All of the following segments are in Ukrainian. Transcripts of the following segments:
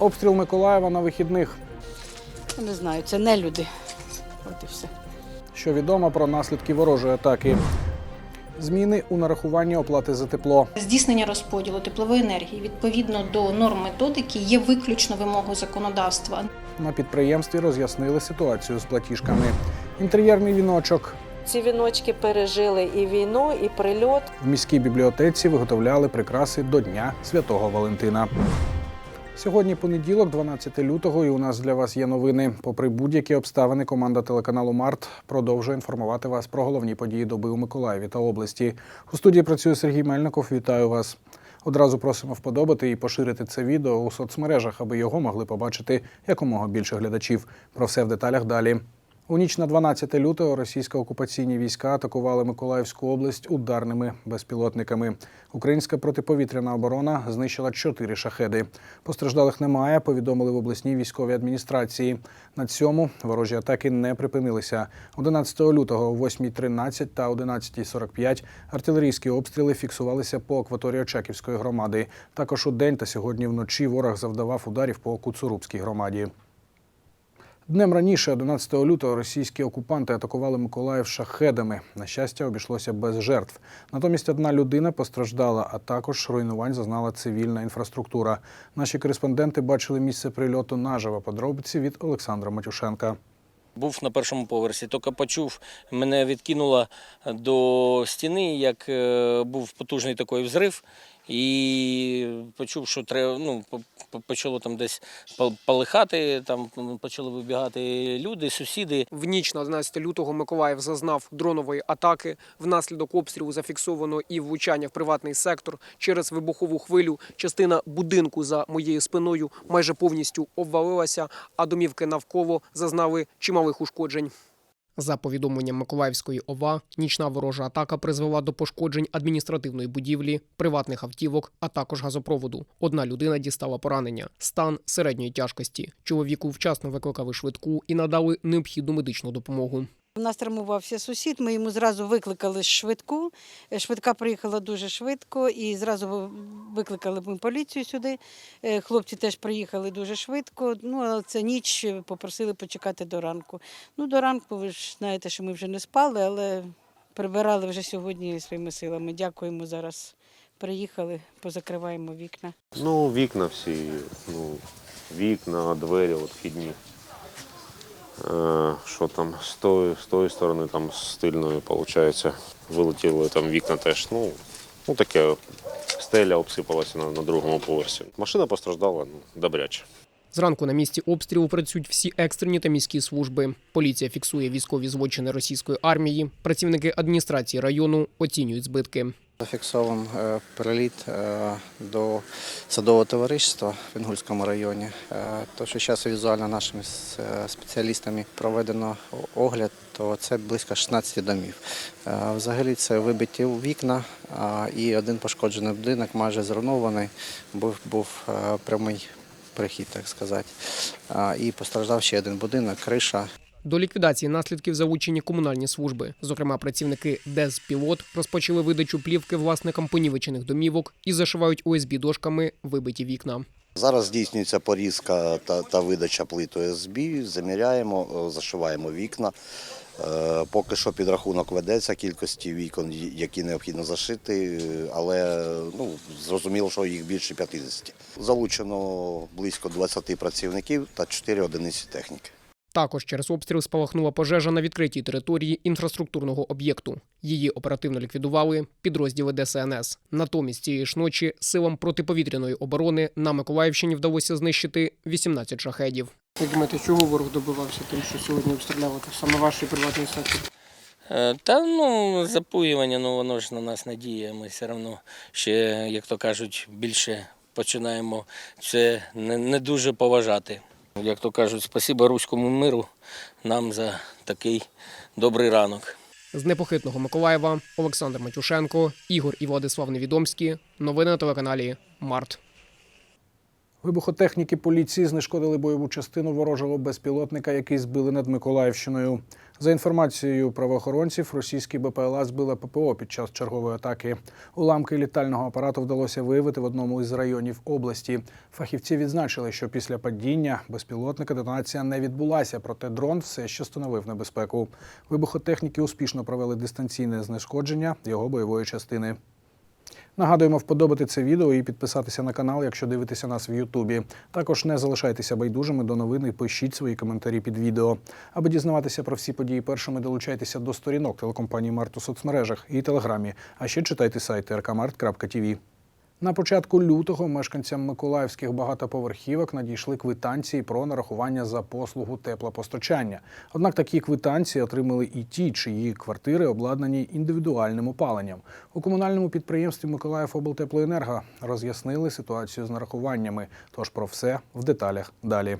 Обстріл Миколаєва на вихідних. Не знаю, це не люди. От і все. Що відомо про наслідки ворожої атаки. Зміни у нарахуванні оплати за тепло. Здійснення розподілу теплової енергії відповідно до норм методики є виключно вимогою законодавства. На підприємстві роз'яснили ситуацію з платіжками. Інтер'єрний віночок. Ці віночки пережили і війну, і прильот. В міській бібліотеці виготовляли прикраси до Дня Святого Валентина. Сьогодні понеділок, 12 лютого, і у нас для вас є новини. Попри будь-які обставини, команда телеканалу Март продовжує інформувати вас про головні події доби у Миколаєві та області. У студії працює Сергій Мельников. Вітаю вас. Одразу просимо вподобати і поширити це відео у соцмережах, аби його могли побачити якомога більше глядачів. Про все в деталях далі. У ніч на 12 лютого російсько-окупаційні війська атакували Миколаївську область ударними безпілотниками. Українська протиповітряна оборона знищила чотири шахеди. Постраждалих немає, повідомили в обласній військовій адміністрації. На цьому ворожі атаки не припинилися. 11 лютого о 8.13 та 11.45 артилерійські обстріли фіксувалися по акваторії Очаківської громади. Також у день та сьогодні вночі ворог завдавав ударів по Куцурубській громаді. Днем раніше, 11 лютого, російські окупанти атакували Миколаїв шахедами. На щастя, обійшлося без жертв. Натомість одна людина постраждала, а також руйнувань зазнала цивільна інфраструктура. Наші кореспонденти бачили місце прильоту наживо. Подробиці від Олександра Матюшенка. Був на першому поверсі, тільки почув, мене відкинуло до стіни, як е, був потужний такий взрив, і почув, що треба, ну, по- по- почало там десь пал- палихати, там почали вибігати люди, сусіди. В ніч на 11 лютого Миколаїв зазнав дронової атаки. Внаслідок обстрілу зафіксовано і влучання в приватний сектор. Через вибухову хвилю частина будинку за моєю спиною майже повністю обвалилася, а домівки навколо зазнали чималих ушкоджень. За повідомленням Миколаївської ОВА, нічна ворожа атака призвела до пошкоджень адміністративної будівлі, приватних автівок, а також газопроводу. Одна людина дістала поранення, стан середньої тяжкості. Чоловіку вчасно викликали швидку і надали необхідну медичну допомогу. Нас травмувався сусід, ми йому зразу викликали швидку. Е, Швидка приїхала дуже швидко і зразу викликали ми поліцію сюди. Е, Хлопці теж приїхали дуже швидко. Ну, але це ніч е, попросили почекати до ранку. Ну, до ранку, ви ж знаєте, що ми вже не спали, але прибирали вже сьогодні своїми силами. Дякуємо зараз. Приїхали, позакриваємо вікна. Ну, вікна всі, ну, вікна, двері от вхідні. Е, що там, з тої, з тої сторони, там з виходить, вилетіли там вікна теж. Ну, ну таке, стеля обсипалася на, на другому поверсі. Машина постраждала ну, добряче. Зранку на місці обстрілу працюють всі екстрені та міські служби. Поліція фіксує військові злочини російської армії. Працівники адміністрації району оцінюють збитки. Зафіксован е, приліт е, до садового товариства в Інгульському районі. Е, То, що зараз візуально нашими спеціалістами проведено огляд, то це близько 16 домів. Взагалі це вибиті вікна і один пошкоджений будинок, майже зруйнований, був, був прямий перехід, так сказати. І постраждав ще один будинок, криша. До ліквідації наслідків залучені комунальні служби. Зокрема, працівники ДЕЗ-Пілот розпочали видачу плівки власникам понівечених домівок і зашивають ОСБ дошками вибиті вікна. Зараз здійснюється порізка та, та видача плит ОСБ, заміряємо, е, зашиваємо вікна. Е, Поки що підрахунок ведеться кількості вікон, які необхідно зашити, але ну, зрозуміло, що їх більше 50. Залучено близько 20 працівників та 4 одиниці техніки. Також через обстріл спалахнула пожежа на відкритій території інфраструктурного об'єкту. Її оперативно ліквідували підрозділи ДСНС. Натомість цієї ж ночі силам протиповітряної оборони на Миколаївщині вдалося знищити 18 шахедів. Як думаєте, чого ворог добивався тим, що сьогодні обстріляли саме ваш приватний сектор? Е, Та ну, запуювання, ну воно ж на нас не діє. Ми все одно ще, як то кажуть, більше починаємо це не, не дуже поважати. Як то кажуть, спасіба руському миру нам за такий добрий ранок. З непохитного Миколаєва Олександр Матюшенко, Ігор і Владислав Невідомські. Новини на телеканалі Март. Вибухотехніки поліції знешкодили бойову частину ворожого безпілотника, який збили над Миколаївщиною. За інформацією правоохоронців, російські БПЛА збили ППО під час чергової атаки. Уламки літального апарату вдалося виявити в одному із районів області. Фахівці відзначили, що після падіння безпілотника детонація не відбулася, проте дрон все ще становив небезпеку. Вибухотехніки успішно провели дистанційне знешкодження його бойової частини. Нагадуємо вподобати це відео і підписатися на канал, якщо дивитеся нас в Ютубі. Також не залишайтеся байдужими до новин і пишіть свої коментарі під відео. Аби дізнаватися про всі події першими, долучайтеся до сторінок телекомпанії Март у соцмережах і телеграмі. А ще читайте сайт rkmart.tv. На початку лютого мешканцям миколаївських багатоповерхівок надійшли квитанції про нарахування за послугу теплопостачання. Однак такі квитанції отримали і ті, чиї квартири обладнані індивідуальним опаленням. У комунальному підприємстві Миколаїв облтеплоенерго роз'яснили ситуацію з нарахуваннями. Тож про все в деталях далі.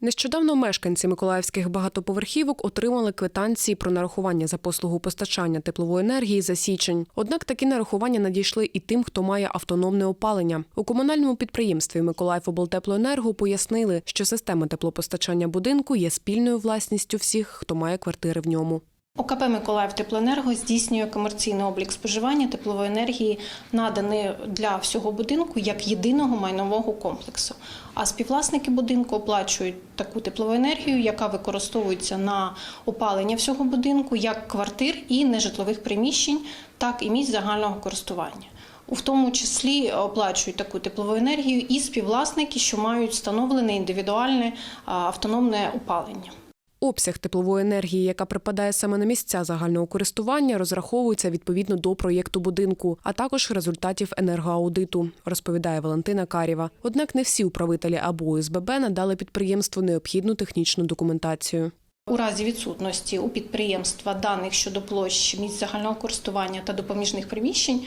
Нещодавно мешканці миколаївських багатоповерхівок отримали квитанції про нарахування за послугу постачання теплової енергії за січень. Однак такі нарахування надійшли і тим, хто має автономне опалення. У комунальному підприємстві Миколаївоблтеплоенерго пояснили, що система теплопостачання будинку є спільною власністю всіх, хто має квартири в ньому. ОКП Миколаїв Теплоенерго здійснює комерційний облік споживання теплової енергії, наданий для всього будинку як єдиного майнового комплексу. А співвласники будинку оплачують таку теплову енергію, яка використовується на опалення всього будинку, як квартир і нежитлових приміщень, так і місць загального користування. У тому числі оплачують таку теплову енергію і співвласники, що мають встановлене індивідуальне автономне опалення. Обсяг теплової енергії, яка припадає саме на місця загального користування, розраховується відповідно до проєкту будинку, а також результатів енергоаудиту, розповідає Валентина Карєва. Однак не всі управителі або ОСББ надали підприємству необхідну технічну документацію. У разі відсутності у підприємства даних щодо площ місць загального користування та допоміжних приміщень,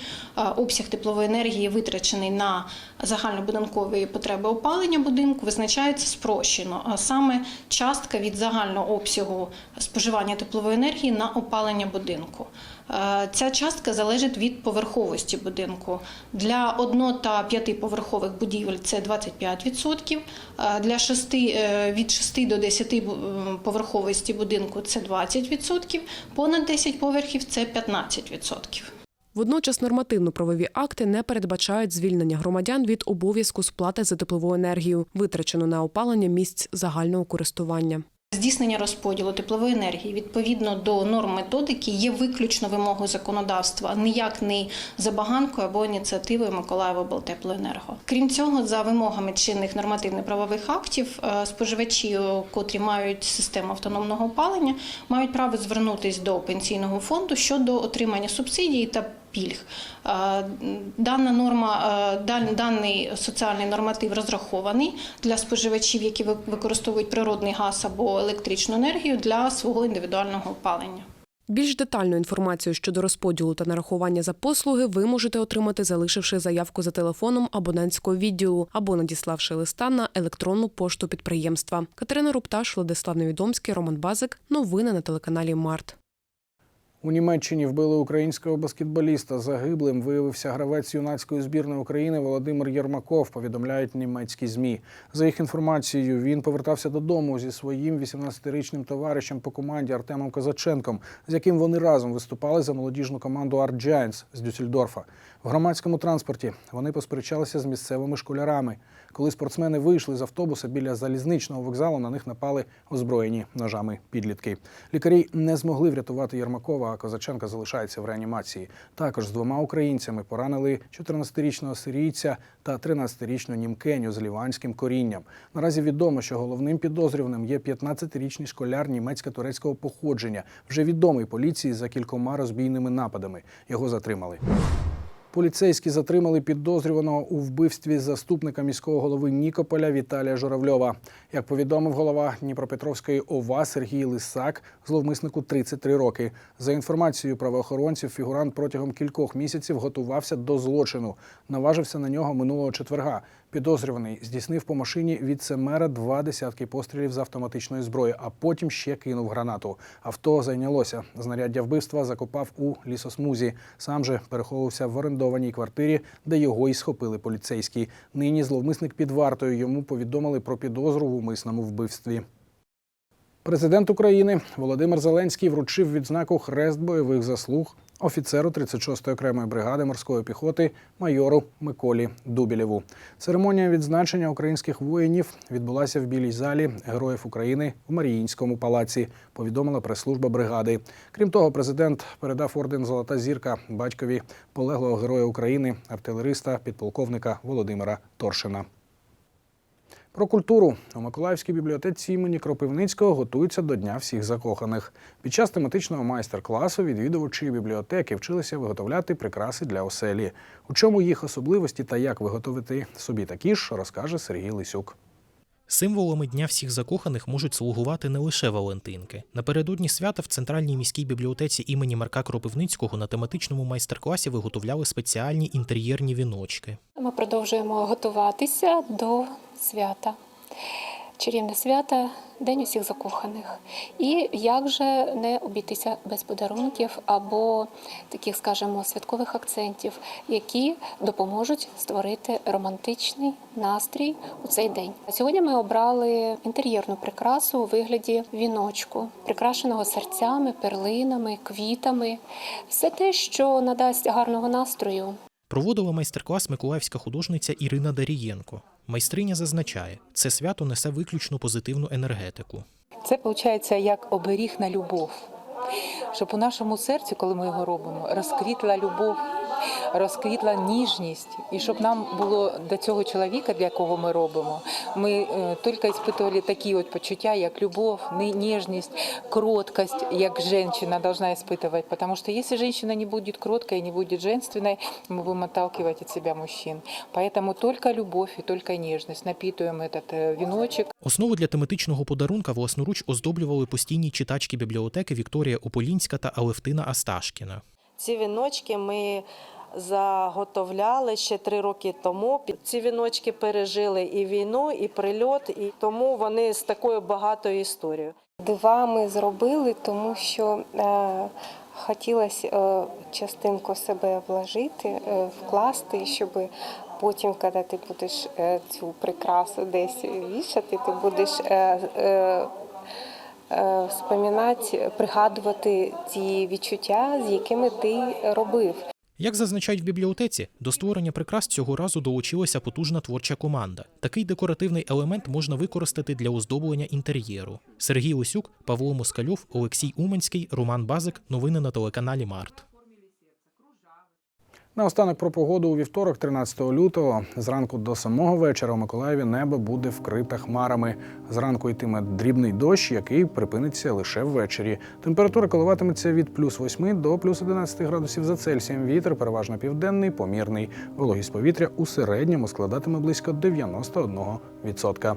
обсяг теплової енергії, витрачений на загальнобудинкові потреби опалення будинку, визначається спрощено, а саме частка від загального обсягу споживання теплової енергії на опалення будинку. Е, Ця частка залежить від поверховості будинку. Для одно- та п'ятиповерхових будівель це 25%, е, для шести, е, від 6 до 10 е, поверховості будинку це 20%, понад 10 поверхів це 15%. Водночас нормативно-правові акти не передбачають звільнення громадян від обов'язку сплати за теплову енергію, витрачену на опалення місць загального користування. Здійснення розподілу теплової енергії відповідно до норм методики є виключно вимогою законодавства, ніяк не забаганкою або ініціативою Миколаєва Белтеплоенерго. Крім цього, за вимогами чинних нормативно-правових актів, е, споживачі, е, котрі мають систему автономного опалення, мають право звернутися до пенсійного фонду щодо отримання субсидій та пільг. Дана норма, даний соціальний норматив розрахований для споживачів, які ви- використовують природний газ або електричну енергію для свого індивідуального опалення. Більш детальну інформацію щодо розподілу та нарахування за послуги ви можете отримати, залишивши заявку за телефоном абонентського відділу або надіславши листа на електронну пошту підприємства. Катерина Рупташ, Владислав Невідомський, Роман Базик. Новини на телеканалі Март. У Німеччині вбили українського баскетболіста. Загиблим виявився гравець юнацької збірної України Володимир Єрмаков. Повідомляють німецькі змі. За їх інформацією, він повертався додому зі своїм 18-річним товаришем по команді Артемом Козаченком, з яким вони разом виступали за молодіжну команду Art Giants з Дюссельдорфа. В громадському транспорті вони посперечалися з місцевими школярами. Коли спортсмени вийшли з автобуса біля залізничного вокзалу, на них напали озброєні ножами підлітки. Лікарі не змогли врятувати Єрмакова, Козаченка залишається в реанімації. Також з двома українцями поранили 14-річного сирійця та 13-річну німкеню з ліванським корінням. Наразі відомо, що головним підозрюваним є 15-річний школяр німецько-турецького походження, вже відомий поліції за кількома розбійними нападами. Його затримали. Поліцейські затримали підозрюваного у вбивстві заступника міського голови Нікополя Віталія Журавльова. Як повідомив голова Дніпропетровської ОВА Сергій Лисак, зловмиснику 33 роки. За інформацією правоохоронців, фігурант протягом кількох місяців готувався до злочину. Наважився на нього минулого четверга. Підозрюваний здійснив по машині віце-мера два десятки пострілів з автоматичної зброї, а потім ще кинув гранату. Авто зайнялося. Знаряддя вбивства закопав у лісосмузі. Сам же переховувався в орендованій квартирі, де його і схопили поліцейські. Нині зловмисник під вартою. Йому повідомили про підозру в умисному вбивстві. Президент України Володимир Зеленський вручив відзнаку Хрест бойових заслуг офіцеру 36-ї окремої бригади морської піхоти майору Миколі Дубілєву. Церемонія відзначення українських воїнів відбулася в білій залі Героїв України в Маріїнському палаці. Повідомила прес-служба бригади. Крім того, президент передав орден Золота зірка батькові полеглого героя України, артилериста, підполковника Володимира Торшина. Про культуру у Миколаївській бібліотеці імені Кропивницького готуються до Дня всіх закоханих. Під час тематичного майстер-класу відвідувачі бібліотеки вчилися виготовляти прикраси для оселі. У чому їх особливості та як виготовити собі такі ж, розкаже Сергій Лисюк. Символами Дня всіх закоханих можуть слугувати не лише Валентинки. Напередодні свята в центральній міській бібліотеці імені Марка Кропивницького на тематичному майстер-класі виготовляли спеціальні інтер'єрні віночки. Ми продовжуємо готуватися до свята. Чарівне свято День усіх закоханих. І як же не обійтися без подарунків або таких, скажімо, святкових акцентів, які допоможуть створити романтичний настрій у цей день. Сьогодні ми обрали інтер'єрну прикрасу у вигляді віночку, прикрашеного серцями, перлинами, квітами, все те, що надасть гарного настрою Проводила майстер-клас миколаївська художниця Ірина Дарієнко. Майстриня зазначає, це свято несе виключно позитивну енергетику. Це виходить як оберіг на любов. Щоб у нашому серці, коли ми його робимо, розквітла любов, розквітла ніжність, і щоб нам було до цього чоловіка, для якого ми робимо, ми е, тільки іспитували такі от почуття, як любов, ні- ніжність, кроткость, як жінка должна испытывать. Потому что если женщина не будет кроткой, не будет женственной, мы будем отталкивать от себя мужчин. Поэтому только любовь и только нежность. Напитываем этот э, веночек, Основу для тематичного подарунка власноруч оздоблювали постійні читачки бібліотеки Вікторія Ополінська та Алевтина Асташкіна. Ці віночки ми заготовляли ще три роки тому. Ці віночки пережили і війну, і прильот, і тому вони з такою багатою історією. Дива ми зробили, тому що е, хотілося е, частинку себе вложити, е, вкласти, щоб потім, коли ти будеш е, цю прикрасу десь вішати, ти будеш е, е, е, вспоминати, пригадувати ті відчуття, з якими ти робив. Як зазначають в бібліотеці, до створення прикрас цього разу долучилася потужна творча команда. Такий декоративний елемент можна використати для оздоблення інтер'єру. Сергій Лисюк, Павло Москальов, Олексій Уманський, Роман Базик. Новини на телеканалі Март. Наостанок про погоду у вівторок, 13 лютого. Зранку до самого вечора у Миколаєві небо буде вкрите хмарами. Зранку йтиме дрібний дощ, який припиниться лише ввечері. Температура коливатиметься від плюс 8 до плюс 11 градусів за Цельсієм. Вітер переважно південний, помірний. Вологість повітря у середньому складатиме близько 91%.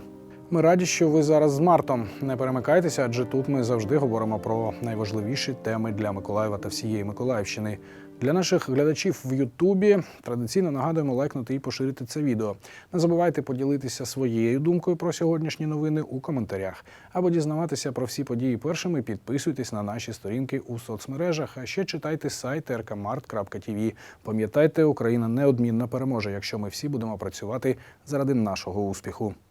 Ми раді, що ви зараз з Мартом. Не перемикайтеся, адже тут ми завжди говоримо про найважливіші теми для Миколаєва та всієї Миколаївщини. Для наших глядачів в Ютубі традиційно нагадуємо лайкнути і поширити це відео. Не забувайте поділитися своєю думкою про сьогоднішні новини у коментарях. Або дізнаватися про всі події першими. Підписуйтесь на наші сторінки у соцмережах. А ще читайте сайт rkmart.tv. Пам'ятайте, Україна неодмінно переможе, якщо ми всі будемо працювати заради нашого успіху.